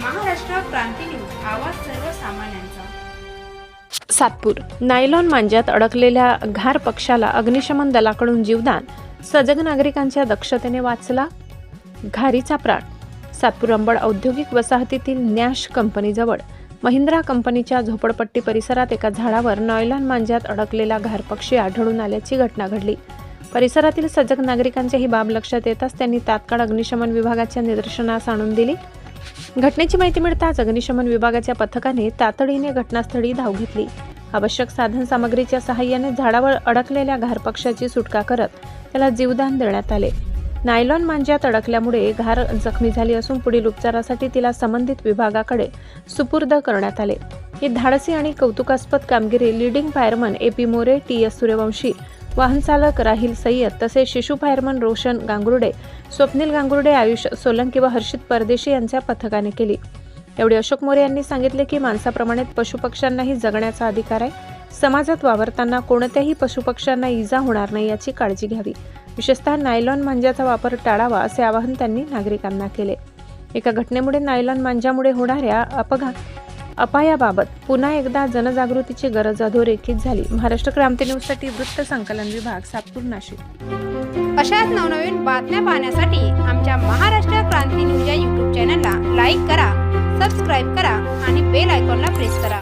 क्रांती news आवाज सर्वसामान्यांचा. Satpur. Nylon मांज्यात अडकलेल्या घार पक्षाला अग्निशमन दलाकडून जीवदान. सजग नागरिकांच्या दक्षतेने वाचला घारीचा प्राण. सातपूर अंबड औद्योगिक वसाहतीतील नॅश कंपनीजवळ. महिंद्रा कंपनीच्या झोपडपट्टी परिसरात एका झाडावर नॉयलॉन मांज्यात अडकलेला घार पक्षी आढळून आल्याची घटना घडली. परिसरातील सजग नागरिकांच्या ही बाब लक्षात येताच त्यांनी तात्काळ अग्निशमन विभागाच्या निदर्शनास आणून दिली. घटनेची माहिती मिळताच अग्निशमन विभागाच्या पथकाने तातडीने घटनास्थळी धाव घेतली. आवश्यक साधन सामग्रीच्या सहाय्याने झाडावर अडकलेल्या घारपक्षाची सुटका करत त्याला जीवदान देण्यात आले. नायलॉन मांज्यात अडकल्यामुळे घार जखमी झाली असून पुढील उपचारासाठी तिला संबंधित विभागाकडे सुपूर्द करण्यात आले. ही धाडसी आणि कौतुकास्पद कामगिरी leading fireman A P More T S Suryavanshi वाहनचालक राहील राहिल सय्यद तसेच शिशु फायरमन रोशन गांगुर्डे स्वप्नील गांगुर्डे आयुष सोलंकी व हर्षित परदेशी यांच्या पथकाने केली. एवढे अशोक मोरे यांनी सांगितले की माणसाप्रमाणे पशुपक्ष्यांनाही जगण्याचा अधिकार आहे. समाजात वावरताना कोणत्याही पशुपक्ष्यांना इजा होणार नाही याची काळजी घ्यावी. विशेषतः नायलॉन मांज्याचा वापर टाळावा असे आवाहन त्यांनी नागरिकांना केले. एका घटनेमुळे नायलॉन मांज्यामुळे होणाऱ्या अपघात अपायाबाबत पुन्हा एकदा जनजागृतीची गरज अधोरेखित झाली. महाराष्ट्र क्रांती न्यूजसाठी वृत्त संकलन विभाग सातपूर नाशिक. अशाच नवनवीन बातम्या पाहण्यासाठी आमच्या महाराष्ट्र क्रांती न्यूज या यूट्यूब चॅनलला लाईक करा सबस्क्राईब करा आणि बेल आयकॉनला प्रेस करा.